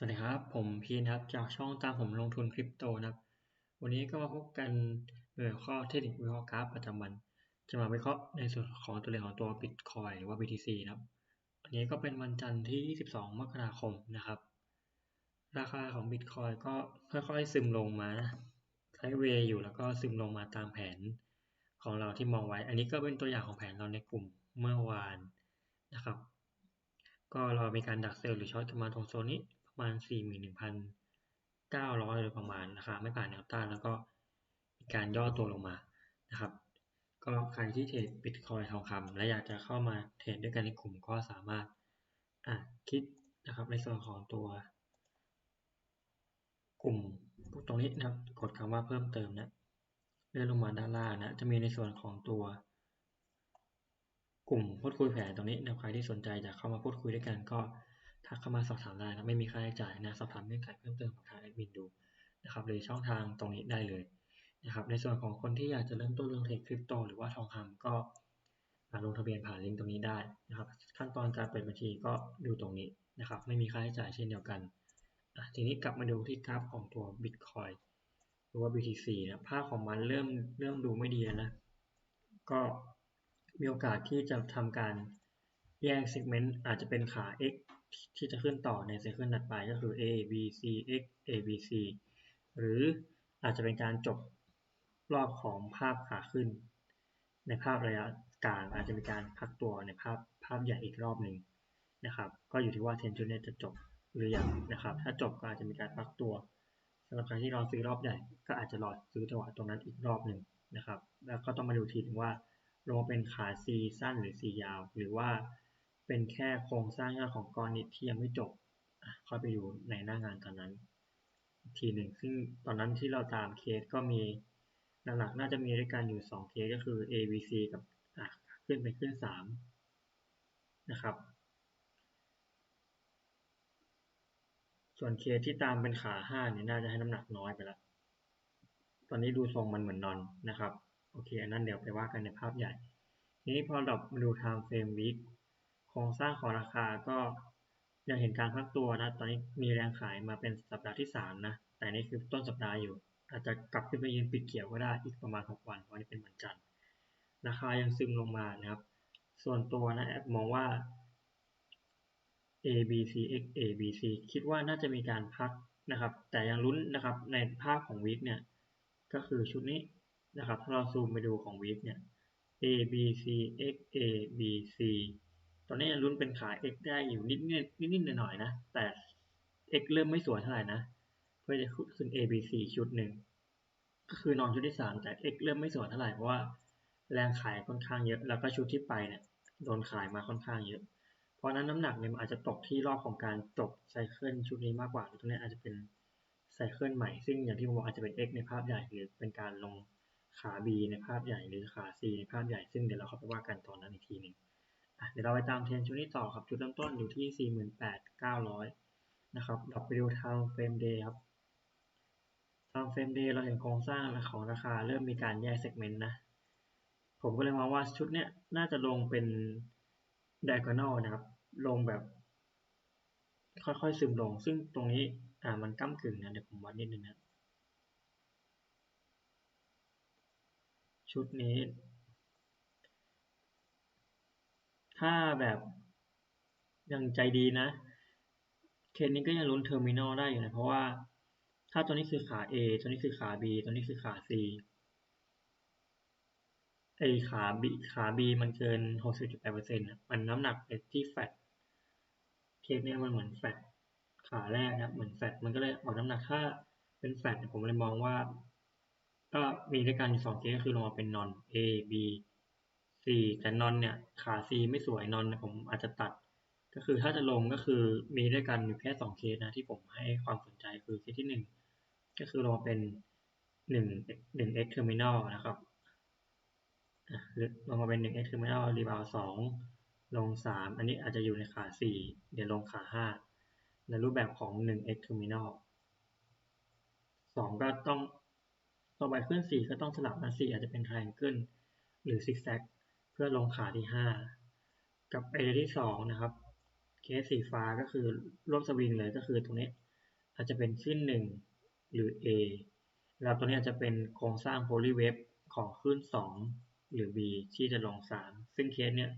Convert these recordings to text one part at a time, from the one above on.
สวัสดีครับ ผมพีนะครับ จากช่องตามผมลงทุนคริปโตนะครับ วันนี้ก็มาพบกันโดยข้อเทคนิควิเคราะห์กราฟประจำวัน จะมาวิเคราะห์ในส่วนของตัวเลขของตัว Bitcoin หรือว่า BTC นะครับวันนี้ก็เป็นวันจันทร์ที่ 22 มกราคมนะครับ ราคาของ Bitcoin ก็ค่อยๆ ซึมลงมาไซเวย์อยู่แล้วก็ซึมลงมาตามแผนของเราที่มองไว้ อันนี้ก็เป็นตัวอย่างของแผนเราในกลุ่มเมื่อวานนะครับ ก็เรามีการดักเซลล์หรือช็อตกันมาตรงโซนนี้ ประมาณ 41,900โดยประมาณนะคะไม่ผ่านแนวต้านแล้วก็มีการย่อตัวลงมานะครับ ก็ใครที่เทรดบิตคอยทองคำและอยากจะเข้ามาเทรดด้วยกันในกลุ่มก็สามารถอะคลิกนะครับในส่วนของตัว กลุ่มตรงนี้นะครับกดคำว่าเพิ่มเติมนะเลื่อนลงมาด้านล่างนะจะมีในส่วนของตัวกลุ่มพูดคุยแผนตรงนี้นะใครที่สนใจจะเข้ามาพูดคุยด้วยกันก็ ทักเข้ามาสอบถามได้นะไม่มีค่าใช้จ่ายนะสอบถามเงื่อนไขเพิ่มเติมกับทางแอดมินดูนะครับหรือช่องทางตรงนี้ได้เลยนะครับในส่วนของคนที่อยากจะเริ่มต้นลงเทรดคริปโตหรือว่าทองคำก็ลงทะเบียนผ่านลิงก์ตรงนี้ได้นะครับ ขั้นตอนการเปิดบัญชีก็ดูตรงนี้นะครับไม่มีค่าใช้จ่ายเช่นเดียวกันทีนี้กลับมาดูที่กราฟของตัว Bitcoin หรือว่า BTC นะภาพของมันเริ่มเริ่มดูไม่ดีแล้วนะก็มีโอกาสที่จะทำการ แยกเซกเมนต์อาจจะเป็นขา X ที่จะขึ้นต่อในไซเคิลถัดไปก็คือ A B C X A B C หรืออาจจะเป็นการจบรอบของภาพขาขึ้น ในภาพระยะกลางอาจจะมีการพักตัวในภาพภาพใหญ่อีกรอบหนึ่งนะครับก็อยู่ที่ว่าเทนจูเนจะจบหรือยังนะครับ ถ้าจบก็อาจจะมีการพักตัวสำหรับใครที่รอซื้อรอบใหญ่ก็อาจจะรอซื้อจังหวะตรงนั้นอีกรอบหนึ่งนะครับ แล้วก็ต้องมาดูทีถึงว่าลงเป็นขา C สั้นหรือ C ยาว หรือว่า เป็นแค่โครงสร้างยอดของก้อนนี้ที่ยังไม่จบค่อยไปดูในหน้างานตอนนั้นทีหนึ่งซึ่งตอนนั้นที่เราตามเคสก็มีหลักๆน่าจะมีด้วยกันอยู่สองเคสก็คือ A B C กับขึ้นไปขึ้นสามนะครับ ส่วนเคสที่ตามเป็นขาห้าเนี่ยน่าจะให้น้ำหนักน้อยไปแล้วตอนนี้ดูทรงมันเหมือนนอนนะครับ โอเค อันนั้นเดี๋ยวไปว่ากันในภาพใหญ่ ทีนี้พอเรามาดูทางเฟรมวิก โครงสร้างของราคาก็ยังเห็นการพักตัวนะ ตอนนี้มีแรงขายมาเป็นสัปดาห์ที่สามนะ แต่นี่คือต้นสัปดาห์อยู่ อาจจะกลับขึ้นไปยืนปิดเขียวก็ได้อีกประมาณหกวันวันนี้เป็นวันจันทร์ ราคายังซึมลงมานะครับ ส่วนตัวนะแอบมองว่า A B C X A B C คิดว่าน่าจะมีการพักนะครับ แต่ยังลุ้นนะครับในภาพของวีคเนี่ย ก็คือชุดนี้นะครับ ถ้าเราซูมไปดูของวีคเนี่ย A B C X A B C ตอนนี้ยังลุ้นเป็นขา X ได้อยู่นิดนิดนิดหน่อยๆนะ แต่ X เริ่มไม่สวยเท่าไหร่นะ เพื่อจะขึ้น A B C ชุดหนึ่ง ก็คือนอนชุดที่สามแต่ X เริ่มไม่สวยเท่าไหร่เพราะว่าแรงขายค่อนข้างเยอะ แล้วก็ชุดที่ไปเนี่ยโดนขายมาค่อนข้างเยอะ เพราะนั้นน้ำหนักเนี่ยมันอาจจะตกที่รอบของการจบไซเคิลชุดนี้มากกว่า ตรงนี้อาจจะเป็นไซเคิลใหม่ ซึ่งอย่างที่ผมบอกอาจจะเป็น X ในภาพใหญ่หรือเป็นการลงขา B ในภาพใหญ่หรือขา C ในภาพใหญ่ ซึ่งเดี๋ยวเราเข้าไปว่ากันตอนนั้นอีกทีหนึ่ง เดี๋ยวเราไปตามเทรนชุดนี้ต่อครับ จุดเริ่มต้นอยู่ที่ 48,900 นะครับเราไปดูทางเฟรมเดย์ครับทางเฟรมเดย์เราเห็นโครงสร้างของราคาเริ่มมีการแยกเซกเมนต์นะ ผมก็เลยมองว่าชุดเนี้ยน่าจะลงเป็น diagonal นะครับ ลงแบบ ค่อยๆซึมลง ซึ่งตรงนี้อ่ามันก้ากึ่งนะ เดี๋ยวผมวัดนิดนึงนะ ชุดนี้ ถ้าแบบยังใจดีนะ เคนนี้ก็ยังลุ้นเทอร์มินอลได้อยู่นะเพราะว่าถ้าตัวนี้คือขา A ตัวนี้คือขา B ตัวนี้คือขา C ไอขา B ขา B มันเกิน 60.8%มันน้ำหนักไปที่แฟตเคสนี้มันเหมือนแฟตขาแรกนะเหมือนแฟตมันก็เลยออกน้ำหนักถ้าเป็นแฟตผมเลยมองว่า ก็มีด้วยกันสองเคสก็คือลงมาเป็นนอน A B สี่แต่นอนเนี่ยขาซีไม่สวยนอนผมอาจจะตัด ก็คือถ้าจะลงก็คือมีด้วยกันอยู่แค่สองเคสนะที่ผมให้ความสนใจคือเคสที่หนึ่งก็คือลงเป็นหนึ่งหนึ่ง x terminal นะครับลงมาเป็นหนึ่ง x terminal รีบาวสองลงสามอันนี้อาจจะอยู่ในขาสี่เดี๋ยวลงขาห้าในรูปแบบของหนึ่ง x terminal สองก็ต้องต่อไปขึ้นสี่ก็ต้องสลับนะสี่อาจจะเป็น triangle หรือ zigzag พื่อลงขาที่ห้ากับไอเดียที่สองนะครับ เคสสีฟ้าก็คือร่วมสวิงเลยก็คือตรงนี้อาจจะเป็นขึ้นหนึ่งหรือ A แล้วตัวนี้อาจจะเป็นโครงสร้างโพลีเวฟของขึ้นสองหรือ B ที่จะลงสามซึ่งเคสเนี้ย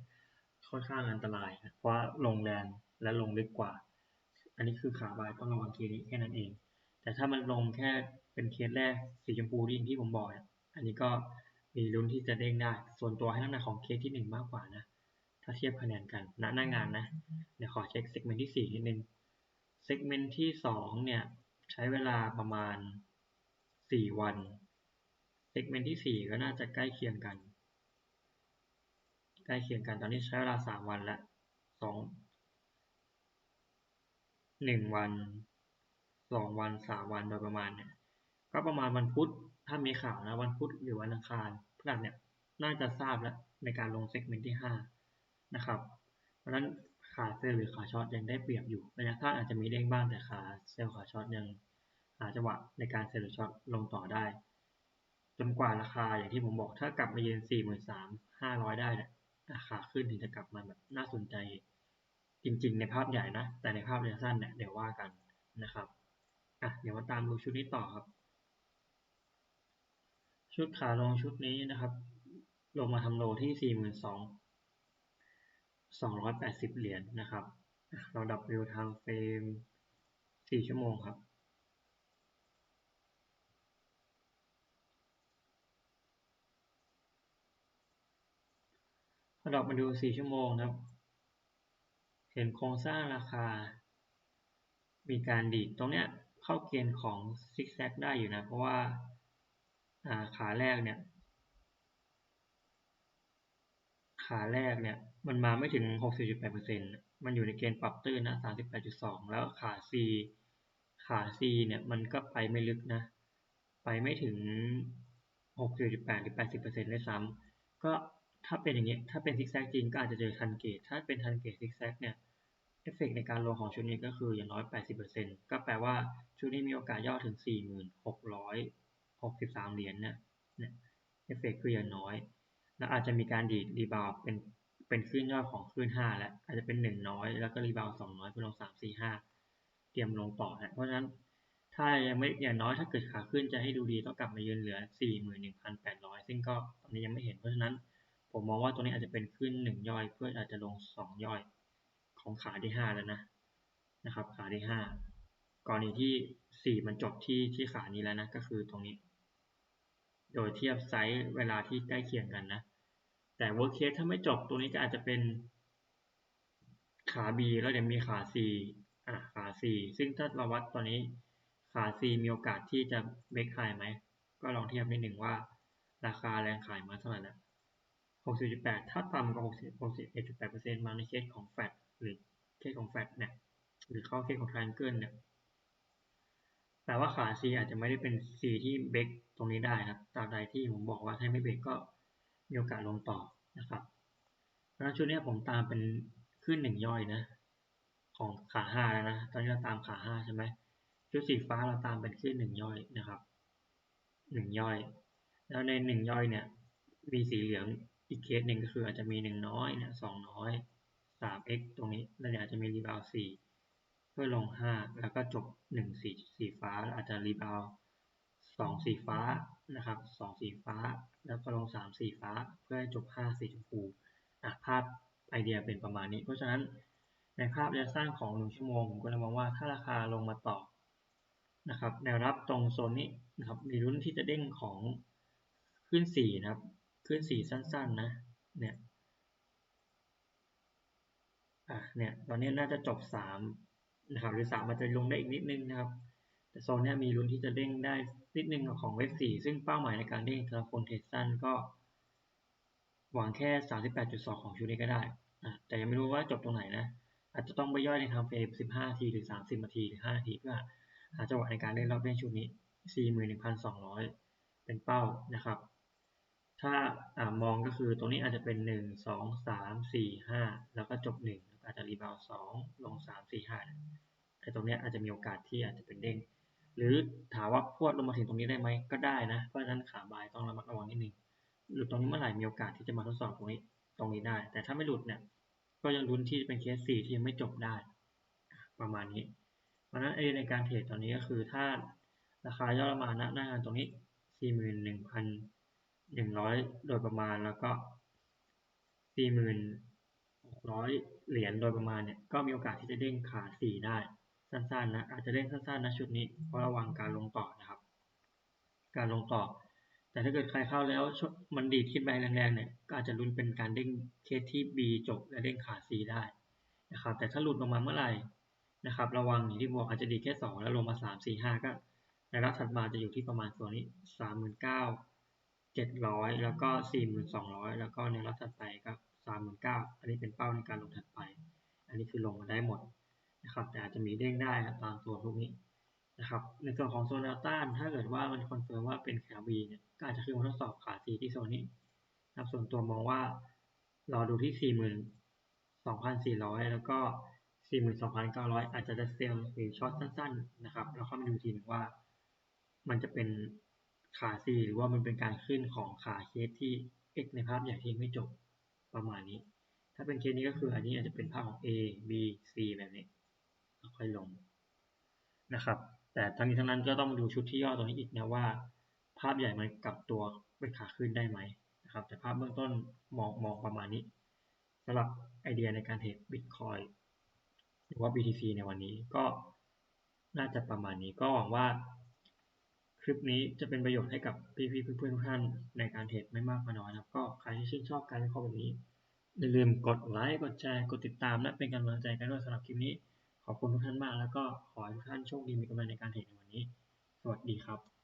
ค่อนข้างอันตรายเพราะลงแรงและลงลึกกว่า อันนี้คือขาบายต้องระวังเคสนี้แค่นั้นเอง แต่ถ้ามันลงแค่เป็นเคสแรกสีชมพูที่ที่ผมบอกเนี่ยอันนี้ก็ มีลุ้นที่จะเด้งได้ ส่วนตัวให้น้ำหนักของเคสที่หนึ่งมากกว่านะ ถ้าเทียบคะแนนกันณหน้างานนะ เดี๋ยวขอเช็คเซกเมนต์ที่สี่นิดนึง เซกเมนต์ที่สองเนี่ยใช้เวลาประมาณสี่วัน เซกเมนต์ที่สี่ก็น่าจะใกล้เคียงกัน ใกล้เคียงกัน ตอนนี้ใช้เวลาสามวันละสองหนึ่งวันสองวันสามวันโดยประมาณเนี่ย ก็ประมาณวันพุธ ถ้ามีข่าวนะวันพุธหรือวันอังคารพฤหัสเนี่ยน่าจะทราบแล้วในการลงเซกเมนต์ที่ห้านะครับ เพราะฉะนั้นขาเซลล์หรือขาช็อตยังได้เปรียบอยู่ระยะสั้นอาจจะมีเด้งบ้างแต่ขาเซลล์ขาช็อตยังหาจังหวะในการเซลล์หรือช็อตลงต่อได้ จนกว่าราคาอย่างที่ผมบอกถ้ากลับมาเยืนสี่หมื่นสามห้าร้อยได้เนี่ยขาขึ้นถึงจะกลับมาแบบน่าสนใจ จริง ๆ ในภาพใหญ่นะ แต่ในภาพระยะสั้นเนี่ยเดี๋ยวว่ากันนะครับอะเดี๋ยวมาตามดูชุดนี้ต่อครับ ชุดขาลงชุดนี้นะครับ ลงมาทำโลที่สี่หมื่นสองสองร้อยแปดสิบเหรียญนนะครับ เราดับวิวทางเฟรมสี่ชั่วโมงครับเราดับมาดูสี่ชั่วโมงนะครับ เห็นโครงสร้างราคา มีการดีดตรงเนี้ยเข้าเกณฑ์ของซิกแซกได้อยู่นะ เพราะว่า ขาแรกเนี่ย ขาแรกเนี่ย มันมาไม่ถึง 60.8%มันอยู่ในเกณฑ์ปรับตื้นนะ 38.2 แล้วขา C ขา C เนี่ยมันก็ไปไม่ลึกนะ ไปไม่ถึง 60.8หรือ80%เลยซ้ำก็ถ้าเป็นอย่างนี้ถ้าเป็นซิกแซกจริงก็อาจจะเจอทันเกต ถ้าเป็นทันเกตซิกแซกเนี่ยเอฟเฟกในการลงของชุดนี้ก็คืออย่างน้อย 80%ก็แปลว่าชุดนี้มีโอกาสย่อถึง 63 เหรียญเนี่ยเนี่ยเอฟเฟกคืออย่างน้อย แล้วอาจจะมีการดีดรีบาวเป็นเป็นขึ้นย่อของขึ้น5แล้วอาจจะเป็น 1 น้อย แล้วก็รีบาว2น้อยเป็นลง 3 4 5 เตรียมลงต่อนะเพราะฉะนั้นถ้ายังไม่อย่างน้อยถ้าเกิดขาขึ้นจะให้ดูดีต้องกลับมายืนเหลือ 41,800 ซึ่งก็ตอนนี้ยังไม่เห็นเพราะฉะนั้นผมมองว่าตัวนี้อาจจะเป็นขึ้นหนึ่งย่อย เพื่ออาจจะลงสองย่อยของขาที่ห้าแล้วนะนะครับขาที่ห้ากรณีที่สี่มันจบที่ที่ขานี้แล้วนะก็คือตรงนี้ โดยเทียบไซส์เวลาที่ใกล้เคียงกันนะ แต่ work case ถ้าไม่จบตัวนี้ก็อาจจะเป็นขา B แล้วเดี๋ยวมีขา C อะขา C ซึ่งถ้าเราวัดตอนนี้ขา C มีโอกาสที่จะเบรกไฮไหม ก็ลองเทียบนิดหนึ่งว่า ราคาแรงขายมาเท่าไหร่แล้ว60.8 ถ้าต่ำกว่า61.8%มาในเคสของแฟตหรือเคสของแฟตเนี่ยหรือเข้าเคสของทรานเกิลเนี่ยแปลว่าขา C อาจจะไม่ได้เป็น C ที่เบ รกตรงนี้ได้ครับตรามใดที่ผมบอกว่าถ้าไม่เบรกก็มีโอกาสลงต่อนะครับเพราะฉะนั้นชุดนี้ผมตามเป็นขึ้นหนึ่งย่อยนะของขาห้าแล้วนะตอนนี้เราตามขาห้าใช่ไหมชุดสีฟ้าเราตามเป็นขึ้นหนึ่งย่อยนะครับหนึ่งย่อย แล้วในหนึ่งย่อยเนี่ยมีสีเหลืองอีกเคสหนึ่งก็คืออาจจะมีหนึ่งน้อยเนี่ยสองน้อยสาม x ตรงนี้แล้วอาจจะมีรีบาวสี่เพื่อลงห้าแล้วก็จบหนึ่งสีสีฟ้าอาจจะรีบาว สองสีฟ้านะครับสองสีฟ้า แล้วก็ลงสามสีฟ้า เพื่อจบห้าสีชมพูอะภาพไอเดียเป็นประมาณนี้ เพราะฉะนั้นในภาพระยะสั้นของหนึ่งชั่วโมงผมก็เลยมองว่าถ้าราคาลงมาต่อนะครับแนวรับตรงโซนนี้นะครับมีรุ่นที่จะเด้งของขึ้นสี่นะครับ ขึ้นสีสั้นๆนะเนี่ยอะเนี่ยตอนนี้น่าจะจบสามนะครับหรือสามมันจะลงได้อีกนิดนึงนะครับ แต่โซนนี้มีลุ้นที่จะเด้งได้นิดนึงของเวฟสี่ซึ่งเป้าหมายในการเด้งสำหรับคนเทรดสั้นก็ หวังแค่สามสิบแปดจุดสองของชุดนี้ก็ได้ แต่ยังไม่รู้ว่าจบตรงไหนนะ อาจจะต้องไปย่อยในทางเฟรมสิบห้าทีหรือสามสิบนาทีหรือห้านาทีเพื่อหาจังหวะในการเล่นรอบเล่นชุดนี้สี่หมื่นหนึ่งพันสองร้อยเป็นเป้านะครับ ถ้าอามองก็คือตรงนี้อาจจะเป็นหนึ่งสองสามสี่ห้าแล้วก็จบหนึ่งอาจจะรีบาวสองลงสามสี่ห้าไอ้ตรงนี้อาจจะมีโอกาสที่อาจจะเป็นเด้ง หรือถามว่าพวดลงมาถึงตรงนี้ได้ไหมก็ได้นะ เพราะฉะนั้นขาบายต้องระมัดระวังนิดนึงหลุดตรงนี้เมื่อไหร่มีโอกาสที่จะมาทดสอบตรงนี้ตรงนี้ได้ แต่ถ้าไม่หลุดเนี่ยก็ยังลุ้นที่เป็นเคสสี่ที่ยังไม่จบได้ประมาณนี้ เพราะฉะนั้นไอในการเทรดตอนนี้ก็คือถ้าราคาย่อลงมาณหน้างานตรงนี้ 41,100 โดยประมาณแล้วก็4,600 เหรียญโดยประมาณเนี่ยก็มีโอกาสที่จะเด้งขาสี่ได้ สั้นๆนะอาจจะเด้งสั้นๆนะชุดนี้เพราะระวังการลงต่อนะครับ การลงต่อ แต่ถ้าเกิดใครเข้าแล้วมันดีดขึ้นไปแรงๆเนี่ยก็อาจจะลุ้นเป็นการเด้งเคสที่ B จบและเด้งขาสีได้นะครับแต่ถ้าหลุดลงมาเมื่อไหร่นะครับ ระวังอย่างที่บอกอาจจะดีแค่สองแล้วลงมาสามสี่ห้าก็ในรับถัดมาจะอยู่ที่ประมาณส่วนนี้สามหมื่นเก้าเจ็ดร้อยแล้วก็สี่หมื่นสองร้อยแล้วก็ในรับถัดไปก็สามหมื่นเก้าอันนี้เป็นเป้าในการลงถัดไป อันนี้คือลงมาได้หมด นะครับแต่อาจจะมีเด้งได้ครับตามตัวพวกนี้นะครับในส่วนของโซนแนวต้าน ถ้าเกิดว่ามันคอนเฟิร์มว่าเป็นขาบีเนี่ยก็อาจจะขึ้นมาทดสอบขาสีที่โซนนี้นะครับส่วนตัวมองว่ารอดูที่สี่หมื่นสองพันสี่ร้อยแล้วก็สี่หมื่นสองพันเก้าร้อยอาจจะได้เซลล์หรือช็อตสั้นๆนะครับแล้วเข้ามาดูทีหนึ่งว่า มันจะเป็นขาซีหรือว่ามันเป็นการขึ้นของขาเคสที่ x ในภาพใหญ่ที่ไม่จบประมาณนี้ ถ้าเป็นเคสนี้ก็คืออันนี้อาจจะเป็นภาพของ A B C แบบนี้ ค่อยลงนะครับ แต่ทั้งนี้ทั้งนั้นก็ต้องมาดูชุดที่ย่อตรงนี้อีกนะว่า ภาพใหญ่มันกลับตัวเป็นขาขึ้นได้ไหมนะครับ แต่ภาพเบื้องต้นมองมองประมาณนี้สำหรับไอเดียในการเทรดบิตคอยหรือว่า BTC ในวันนี้ก็น่าจะประมาณนี้ก็หวังว่าคลิปนี้จะเป็นประโยชน์ให้กับพี่ๆเพื่อนๆทุกท่านในการเทรดไม่มากก็น้อยนะครับ ก็ใครที่ชื่นชอบการวิเคราะห์แบบนี้อย่าลืมกดไลค์กดแชร์กดติดตามและเป็นกำลังใจกันด้วยสำหรับคลิปนี้ ขอบคุณทุกท่านมาก แล้วก็ขอให้ทุกท่านโชคดีมีกำลังในการเทรดในวันนี้ สวัสดีครับ